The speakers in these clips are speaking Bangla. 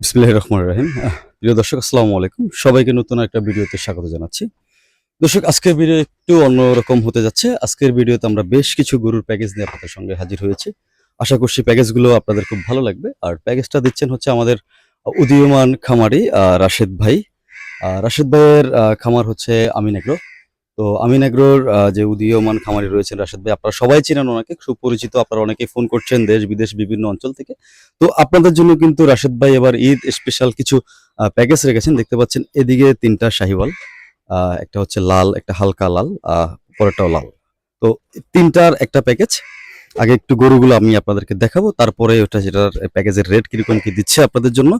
বিসমিল্লাহির রহমানির রহিম। প্রিয় দর্শক, আসসালামু আলাইকুম। সবাইকে নতুন একটা ভিডিওতে স্বাগত জানাচ্ছি। দর্শক, আজকের ভিডিও একটু অন্যরকম হতে যাচ্ছে। আজকের ভিডিওতে আমরা বেশ কিছু গরুর প্যাকেজ নিয়ে আপনাদের সঙ্গে হাজির হয়েছি। আশা করছি প্যাকেজগুলো আপনাদের খুব ভালো লাগবে। আর প্যাকেজটা দিচ্ছেন হচ্ছে আমাদের উদীয়মান খামারি রাশেদ ভাই। রাশেদ ভাইয়ের খামার হচ্ছে আমিন এগ্রো। তো আমিন এগ্রোর যে উদীয়মান খামারি রয়েছেন রাশেদ ভাই, আপনারা সবাই চেনেন ওনাকে সুপরিচিত আপনারা অনেকেই ফোন করছেন দেশ বিদেশ বিভিন্ন অঞ্চল থেকে। তো আপনাদের জন্য কিন্তু রাশেদ ভাই এবার ঈদ স্পেশাল কিছু প্যাকেজ রেখেছেন, দেখতে পাচ্ছেন এদিকে তিনটা শাহিওয়াল একটা হচ্ছে লাল, একটা হালকা লাল পরেরটাও লাল। তো তিনটার একটা প্যাকেজ আগে একটু গরুগুলো আমি আপনাদেরকে দেখাবো, তারপরে ওটা যেটার প্যাকেজের রেট কীরকম কি দিচ্ছে আপনাদের জন্য।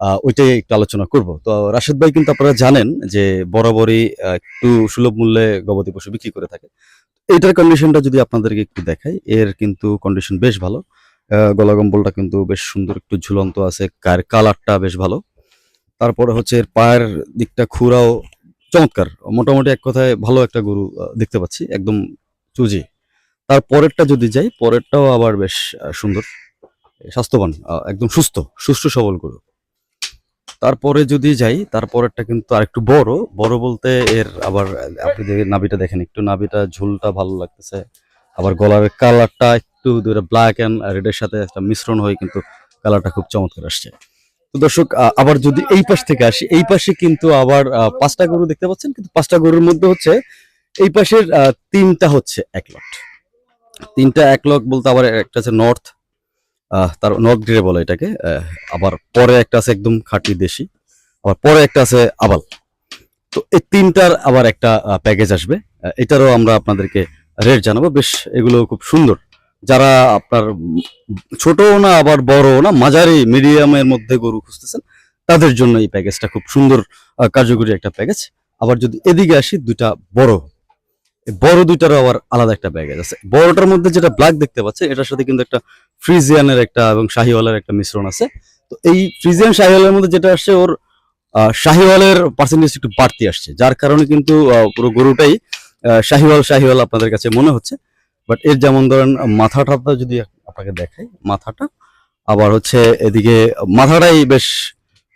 ওইটাই একটু আলোচনা করব। তো রাশেদ ভাই কিন্তু আপনারা জানেন যে বরাবরই একটু সুলভ মূল্যে গবাদি পশু বিক্রি করে থাকে। এটার কন্ডিশনটা যদি আপনাদেরকে একটু দেখাই এর কিন্তু কন্ডিশন বেশ ভালো। আহ, গলা কম্বলটা কিন্তু বেশ সুন্দর একটু ঝুলন্ত আছে গায়ের কালারটা বেশ ভালো। তারপরে হচ্ছে এর পায়ের দিকটা খুঁড়াও চমৎকার। মোটামুটি এক কথায় ভালো একটা গরু দেখতে পাচ্ছি একদম চুজি। তার পরেরটা যদি যাই পরেরটাও আবার বেশ সুন্দর। স্বাস্থ্যবান একদম সুস্থ সুস্থ সবল গরু। তারপরে যদি যাই, তারপরেরটা কিন্তু আরেকটু বড়। বড় বলতে এর আবার আপনি যে নাবিটা দেখেন, একটু নাভিটা ঝুলটা ভালো লাগতেছে। আবার গলার কালারটা একটু দুটো ব্ল্যাক অ্যান্ড রেডের সাথে একটা মিশ্রণ হয়ে কিন্তু কালারটা খুব চমৎকার আসছে। তো দর্শক আবার যদি এই পাশ থেকে আসি, এই পাশে কিন্তু আবার পাঁচটা গরু দেখতে পাচ্ছেন, কিন্তু পাঁচটা গরুর মধ্যে হচ্ছে এই পাশের তিনটা হচ্ছে এক লট তিনটা এক লট বলতে আবার একটা আছে নর্থ তার নর্থ গ্রে বলে এটাকে আবার পরে একটা আছে একদম খাঁটি দেশি, আবার পরে একটা আছে আবাল। তো এই তিনটার আবার একটা প্যাকেজ আসবে। এটারও আমরা আপনাদেরকে রেট জানাব। বেশ এগুলো খুব সুন্দর। যারা আপনার ছোটও না, আবার বড়ও না, মাঝারি, মিডিয়ামের মধ্যে গরু খুঁজতেছেন, তাদের জন্য এই প্যাকেজটা খুব সুন্দর কার্যকরী একটা প্যাকেজ আবার যদি এদিকে আসি, দুইটা বড় বড় দুইটারও আবার আলাদা একটা প্যাকেজ আছে। বড়টার মধ্যে যেটা ব্ল্যাক দেখতে পাচ্ছেন, এটার সাথে কিন্তু একটা ফ্রিজিয়ানের একটা এবং শাহিওয়ালের একটা মিশ্রণ আছে। তো এই ফ্রিজিয়ান শাহিওয়ালের মধ্যে যেটা আসছে, ওর শাহিওয়ালের পার্সেন্টেজ একটু বাড়তি আসছে, যার কারণে কিন্তু পুরো গরুটাই শাহিওয়াল শাহিওয়াল আপনাদের কাছে মনে হচ্ছে। বাট এর যেমন ধরেন, মাথাটা যদি আপনাকে দেখাই, মাথাটা আবার হচ্ছে এদিকে, মাথাটাই বেশ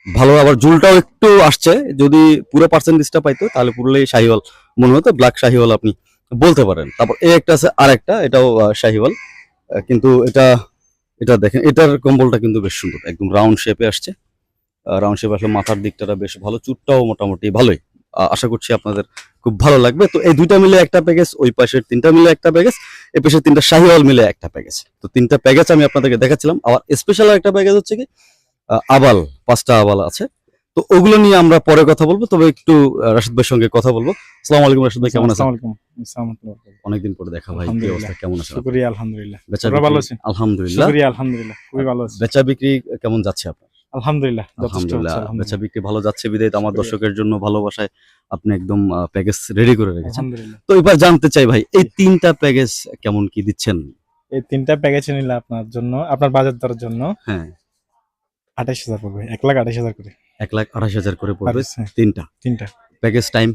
ভালো, আবার ঝুলটাও একটু আসছে। যদি পুরো পার্সেন্টেজটা পাইতো, তাহলে পুরোটাই শাহিওয়াল মনে হতো ব্ল্যাক শাহিওয়াল আপনি বলতে পারেন। তারপর এই একটা আছে, আর একটা, এটাও শাহিওয়াল। কিন্তু এটা এটা দেখেন, এটার কম্বলটা কিন্তু বেশ সুন্দর, একদম রাউন্ড শেপে আসছে। রাউন্ড শেপে আসলে মাথার দিকটা বেশ ভালো, চুটটাও মোটামুটি ভালোই। আশা করছি আপনাদের খুব ভালো লাগবে। তো এই দুইটা মিলে একটা প্যাকেজ ওই পাশের তিনটা মিলে একটা প্যাকেজ এই পাশের তিনটা শাহিওয়াল মিলে একটা প্যাকেজ তো তিনটা প্যাকেজ আমি আপনাদেরকে দেখাচ্ছিলাম। আবার স্পেশাল একটা প্যাকেজ হচ্ছে কি আবাল পাঁচটা আবাল আছে। তো ওগুলো নিয়ে আমরা পরে কথা বলব তবে একটু রাশিদ ভাইয়ের সঙ্গে কথা বলব। আসসালামু আলাইকুম রাশিদ ভাই কেমন আছেন? অনেকদিন পরে দেখা ভাই কি অবস্থা কেমন আছেন শুকরিয়া আলহামদুলিল্লাহ। বেচা ভালো আছেন? আলহামদুলিল্লাহ। শুকরিয়া আলহামদুলিল্লাহ। খুবই ভালো আছি। বেচা বিক্রি কেমন যাচ্ছে আপনার? আলহামদুলিল্লাহ আলহামদুলিল্লাহ। বেচা বিক্রি ভালো যাচ্ছে বিদায় আমার দর্শকের জন্য ভালোবাসায় আপনি একদম প্যাকেজ রেডি করে রেখেছেন। তো এবার জানতে চাই ভাই এই তিনটা প্যাকেজ কেমন কি দিচ্ছেন? এই তিনটা প্যাকেজ নিলে আপনার জন্য আপনার বাজার দরের জন্য। হ্যাঁ। আঠাশ হাজার পড়বে এক লাখ আঠাশ হাজার করে। এক লাখ আঠাশ হাজার করে পড়বে হ্যাঁ, তিনটা। তিনটা। প্যাকেজ টাইম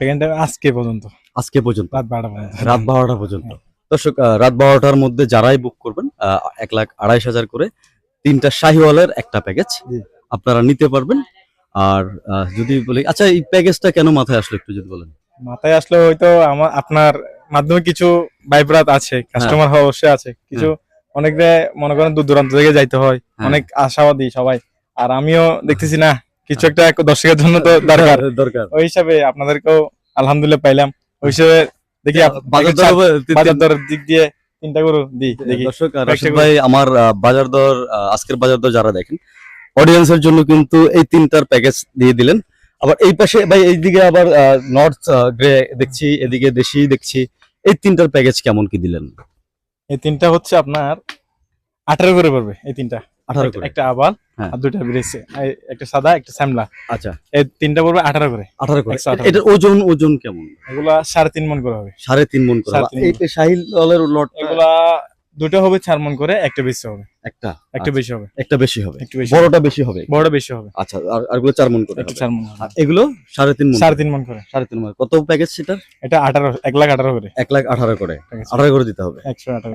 প্যাকেজটা আজকে পর্যন্ত। আজকে পর্যন্ত? রাত বারোটা পর্যন্ত। রাত বারোটা পর্যন্ত। দর্শক রাত বারোটার মধ্যে যারাই বুক করবেন এক লাখ আড়াইশ হাজার করে তিনটা শাহিওয়ালের একটা প্যাকেজ আপনারা নিতে পারবেন। আর যদি বলি আচ্ছা এই প্যাকেজটা কেন মাথায় আসলো একটু যদি বলেন? মাথায় আসলে হয়তো আমার আপনার মাধ্যমে কিছু বাইব্রাত আছে হ্যাঁ। কাস্টমার অবশ্যই আছে। কিছু অনেক মনে করেন দূর দূরান্ত থেকে যাইতে হয় হ্যাঁ। অনেক আশাবাদী সবাই। আর আমিও দেখতেছি না কিছু একটা দর্শকের জন্য তো দরকার। দরকার। ওই হিসাবে আপনাদেরকেও আলহামদুলিল্লাহ পাইলাম। ওই হিসাবে দেখি বাজার দর দরের দিক দিয়ে চিন্তা করু দি দেখি। দর্শক ভাই আমার বাজার দর আজকের বাজার দর যারা দেখেন অডিয়েন্সের জন্য কিন্তু এই তিনটার প্যাকেজ দিয়ে দিলেন। আবার এই পাশে ভাই এইদিকে আবার নর্থ গ্রে দেখছি এদিকে দেশি দেখছি এই তিনটার প্যাকেজ কেমন কি দিলেন? এই তিনটা হচ্ছে আপনার আঠারো করে পড়বে এই তিনটা। আঠারো করে। একটা আবাল হ্যাঁ। আর দুইটা বিরেছে একটা সাদা একটা শ্যামলা। আচ্ছা। এই তিনটা পড়বে আঠারো করে। আঠারো করে। এটা ওজন ওজন কেমন? এগুলা সাড়ে তিন মন করে হবে। সাড়ে তিন মন করে। শাহিল দলের লট এগুলা দুটো হবে চার মন করে একটা বেশি হবে। একটা? একটা আচ্ছা, বেশি হবে। একটা বেশি হবে? একটু বেশি বড়টা বেশি হবে? বড়টা বেশি হবে। আচ্ছা আর আরগুলো চার মন করে। চার মন আর এগুলো সাড়ে তিন মন সাড়ে তিন মন করে। সাড়ে তিন মন কত প্যাকেজ সেটার? এটা আঠারো এক লাখ আঠারো করে। এক লাখ আঠারো করে। আঠারো করে দিতে হবে। একশো আঠারো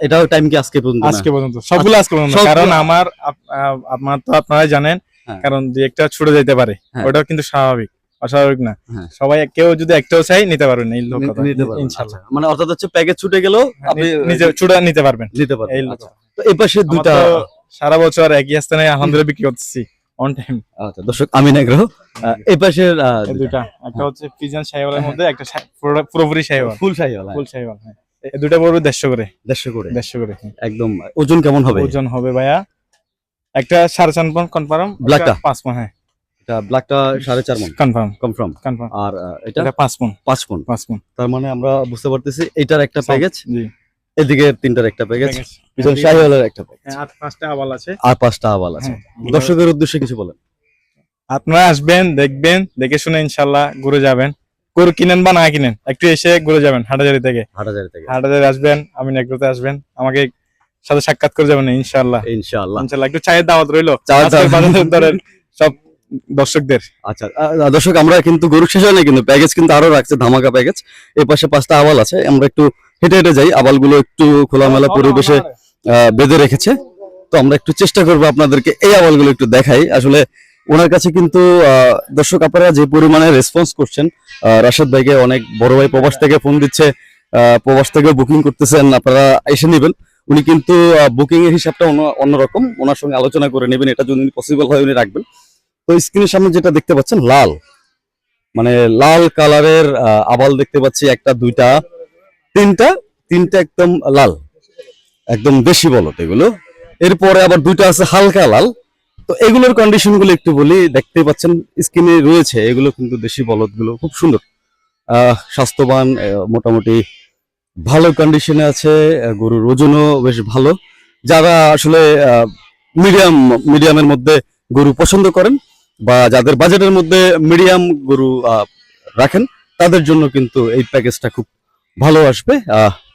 এটাও টাইম কি আজকে পর্যন্ত আজকে পর্যন্ত। সবগুলো আজকে পর্যন্ত কারণ আমার আপ- আপনার তো আপনারা জানেন হ্যাঁ। কারণ দুই একটা ছুটে যেতে পারে। হ্যাঁ। ওটাও কিন্তু স্বাভাবিক। অস্বাভাবিক না। হ্যাঁ। সবাই কেউ যদি একটাও চাই নিতে পারবেন এই। ইনশাল্লাহ। আচ্ছা, মানে অর্থাৎ হচ্ছে প্যাকেজ ছুটে গেলেও আপনি নিজে ছুটে নিতে পারবেন। নিতে পারবেন। আচ্ছা। তো এই পাশে আমার সারা বছর একই স্থানে আলহামদুলিল্লাহ বিক্রি করতেছি অন টাইম আচ্ছা দর্শক আমি নাগ্রহ এই পাশের আহ, একটা হচ্ছে পিজন শাহিওয়ালের মধ্যে একটা পুরোপুরি শাহিওয়াল। ফুল শাহিওয়ালা ফুল শাহিওয়াল হ্যাঁ। এই দুইটা পড়বে দেড়শো করে। দেড়শো করে। দেড়শো করে হ্যাঁ। একদম ওজন কেমন হবে? ওজন হবে ভাইয়া একটা সাড়ে চার মন কনফার্ম Black-টা? পাঁচ মন হ্যাঁ। ব্ল্যাকটা সাড়ে চার মন কনফার্ম কনফার্ম কনফার্ম আর এটা? পাঁচ মন পাঁচ মন পাঁচ মন তার মানে আমরা বুঝতে পারতেছি এটার একটা প্যাকেজ এদিকে তিনটার একটা প্যাকেজ পিছন শাহিওয়ালের একটা প্যাকেজ হ্যাঁ, আর পাঁচটা আবাল আছে। আর পাঁচটা আবাল আছে। হ্যাঁ। দর্শকের উদ্দেশ্যে কিছু বলেন। আপনারা আসবেন দেখবেন দেখে শুনে ইনশাল্লাহ ঘুরে যাবেন। গরু কিনেন বা না কিনেন একটু এসে ঘুরে যাবেন হাটাজারি থেকে। হাটাজারি থেকে। হাটাজারি আসবেন আমি নেগ্রোতে আসবেন আমাকে সাথে সাক্ষাৎ করে যাবেন ইনশাল্লাহ। ইনশাআল্লাহ ইনশাল্লাহ একটু চায়ের দাওয়াত রইল। ধরেন দর্শকদের। আচ্ছা দর্শক আমরা কিন্তু গরু শেষ হয় না কিন্তু প্যাকেজ কিন্তু আরও রাখছে ধামাকা প্যাকেজ এই পাশে পাঁচটা আবাল আছে আমরা একটু হেঁটে হেঁটে যাই আবালগুলো একটু খোলামেলা পরিবেশে বেঁধে রেখেছে। তো আমরা একটু চেষ্টা করব আপনাদেরকে এই আওয়ালগুলো একটু দেখাই। আসলে ওনার কাছে কিন্তু আহ, দর্শক আপনারা যে পরিমাণে রেসপন্স করছেন আহ, রাশেদ ভাইকে অনেক বড় ভাই প্রবাস থেকে ফোন দিচ্ছে আহ, প্রবাস থেকে বুকিং করতেছেন আপনারা এসে নেবেন। উনি কিন্তু বুকিং এর হিসাবটা অন্য- অন্যরকম। ওনার সঙ্গে আলোচনা করে নেবেন এটা যদি পসিবল হয় উনি রাখবেন। তো স্ক্রিনের সামনে যেটা দেখতে পাচ্ছেন, লাল। মানে লাল কালারের আবাল দেখতে পাচ্ছি একটা, দুইটা, তিনটা তিনটা একদম লাল। একদম দেশি বলত এগুলো। এরপরে আবার দুইটা আছে হালকা লাল। তো এগুলোর কন্ডিশনগুলো একটু বলি দেখতে পাচ্ছেন স্ক্রিনে রয়েছে এগুলো কিন্তু দেশি বলদগুলো খুব সুন্দর। স্বাস্থ্যবান মোটামুটি ভালো কন্ডিশনে আছে গরুর ওজনও বেশ ভালো। যারা আসলে মিডিয়াম, মিডিয়ামের মধ্যে গরু পছন্দ করেন বা যাদের বাজেটের মধ্যে মিডিয়াম গরু রাখেন তাদের জন্য কিন্তু এই প্যাকেজটা খুব ভালো আসবে।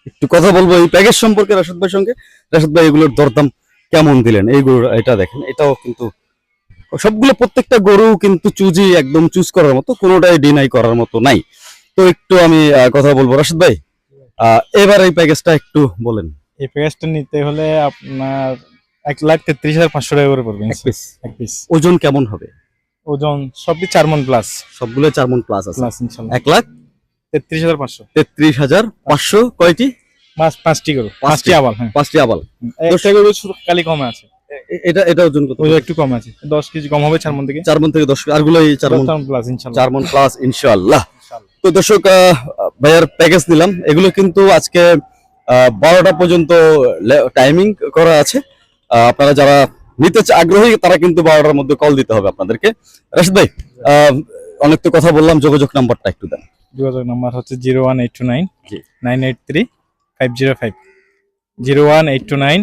একটু কথা বলব এই প্যাকেজ সম্পর্কে রাশেদ ভাইয়ের সঙ্গে। রাশেদ ভাই এগুলোর দরদাম কেমন দিলেন? এই গরু এটা দেখেন এটাও কিন্তু সবগুলো প্রত্যেকটা গরু কিন্তু চুজি একদম চুজ করার মতো কোনোটাই ডিনাই করার মতো নাই। তো একটু আমি কথা বলব। রাশেদ ভাই আহ, এবার এই প্যাকেজটা একটু বলেন। এই প্যাকেজটা নিতে হলে আপনার এক লাখ তেত্রিশ হাজার পাঁচশো টাকা করে পড়বে এক পিস এক পিস ওজন কেমন হবে? ওজন সবই চার মন প্লাস সবগুলো চার মন প্লাস আছে। প্লাস ইনশাল্লাহ। এক লাখ তেত্রিশ হাজার পাঁচশো। তেত্রিশ হাজার পাঁচশো কয়টি? পাঁচ পাঁচটি করো পাঁচটি। আবাল হ্যাঁ। পাঁচটি আবাল। একটা গরু খালি কমে আছে। এটা এটা ওজন কত? একটু কম আছে। দশ কেজি কম হবে চার মন থেকে। চার মন থেকে দশ আরগুলো এই চার মন প্লাস ইনশাল্লাহ। চার মন প্লাস ইনশাআল্লাহ। তো দর্শক ভাইয়ার প্যাকেজ নিলাম এগুলো কিন্তু আজকে বারোটা পর্যন্ত টাইমিং করা আছে। আপনারা যারা নিতে আগ্রহী তারা কিন্তু বারোটার মধ্যে কল দিতে হবে আপনাদেরকে। রাশিদ ভাই অনেক তো কথা বললাম যোগাযোগ নাম্বারটা একটু দেন। যোগাযোগ নাম্বার হচ্ছে zero one eight two nine. Nine eight three five zero five. Zero one eight two nine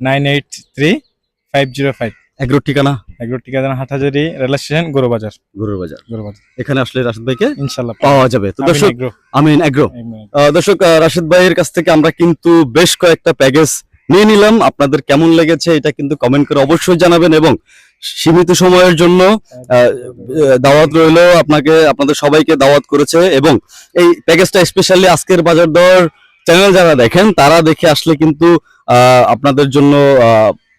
nine eight three five zero five. Agro ঠিকানা? এগুলো ঠিকাদার হাটহাজারি রেল স্টেশন গরু বাজার গরুর বাজার। গরু বাজার এখানে আসলে রাশিদ ভাইকে ইনশাল্লাহ পাওয়া যাবে। তো দর্শক আমিন এগ্রো। দর্শক রাশিদ ভাইয়ের কাছ থেকে আমরা কিন্তু বেশ কয়েকটা প্যাকেজ নিয়ে নিলাম। আপনাদের কেমন লেগেছে এটা কিন্তু কমেন্ট করে অবশ্যই জানাবেন এবং সীমিত সময়ের জন্য দাওয়াত রইল আপনাকে, আপনাদের সবাইকে দাওয়াত করেছে এবং এই প্যাকেজটা স্পেশালি আজকের বাজার দর চ্যানেল যারা দেখেন, তারা দেখে আসলে কিন্তু আপনাদের জন্য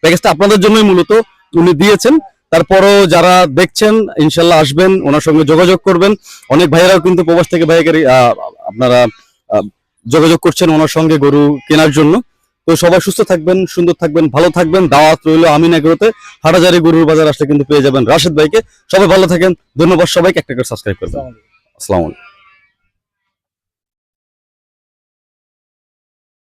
প্যাকেজটা আপনাদের জন্যই মূলত উনি দিয়েছেন। তারপরও যারা দেখছেন, ইনশাল্লাহ আসবেন, ওনার সঙ্গে যোগাযোগ করবেন। অনেক ভাইয়েরাও কিন্তু প্রবাস থেকে ভাইয়ের আপনারা যোগাযোগ করছেন ওনার সঙ্গে গরু কেনার জন্য। তো সবাই সুস্থ থাকবেন সুন্দর থাকবেন ভালো থাকবেন। দাওয়াত রইল আমিন এগ্রোতে। হাটাজারি গরুর বাজার আসলে কিন্তু পেয়ে যাবেন রাশেদ ভাইকে। সবাই ভালো থাকেন। ধন্যবাদ সবাইকে। একটা করে সাবস্ক্রাইব করবেন। আসসালামু আলাইকুম।